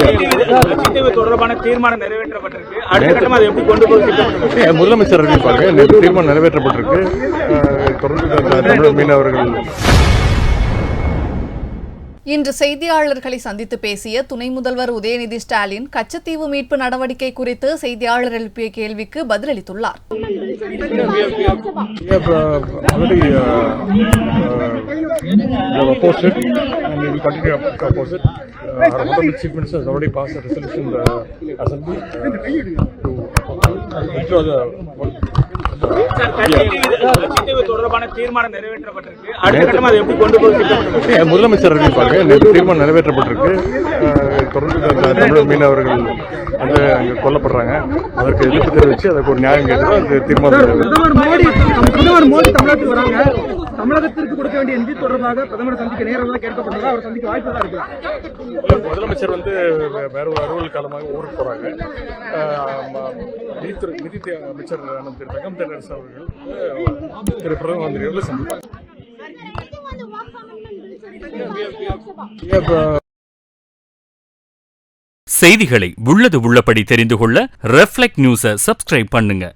கட்சித்தீவு தொடர்பான தீர்மானம் நிறைவேற்றப்பட்டிருக்கு அடுத்த கட்டமா அதை எப்படி கொண்டு போய் திட்டமிட்டு ஏ, முதலமைச்சர் அறிவிப்பாங்க நேற்று தீர்மானம் நிறைவேற்றப்பட்டிருக்கு தொடர்ந்து தமிழக மீனவர்கள் இன்று செய்தியாளர்களை சந்தித்து பேசிய துணை முதல்வர் உதயநிதி ஸ்டாலின் கச்சத்தீவு மீட்பு நடவடிக்கை குறித்து செய்தியாளர் எழுப்பிய கேள்விக்கு பதிலளித்துள்ளார் Uh, uh, uh, and we will continue to oppose it. Uh, our Honorable Chief Minister. Has already passed a resolution in the Assembly uh, to withdraw the முதலமைச்சர் அறிவிப்பாங்க தீர்மானம் நிறைவேற்றப்பட்டிருக்கு. தொடர்ந்து மீனவர்கள் வந்து அங்கே கொல்லப்படுறாங்க. அதற்கு எதிர்ப்பு தெரிவித்து அதுக்கு ஒரு நியாயம் கேட்டு அது தீர்மானம். பிரதமர் மோடி நம்ம பிரதமர் மோடி தமிழகத்துக்கு வராங்க. தமிழகத்திற்கு கொடுக்க வேண்டிய நிதி தொடர்பாக பிரதமர் சந்திக்க நேரம் கேட்கப்பட்டதா அவர் சந்திக்க வாய்ப்பு தான் இருக்கு. முதலமைச்சர் வந்து வேற ஒரு அலுவல் காலமாக ஊருக்கு போறாங்க. நிதித்துறை நிதி அமைச்சர் திரு தங்கம் தென்னரசு அவர்கள் திரு பிரதம மந்திரிகளை சந்திப்பாங்க. செய்திகளை உள்ளது உள்ளபடி தெரிந்து கொள்ள ரெஃப்ளெக்ட் நியூஸை சப்ஸ்கிரைப் பண்ணுங்க.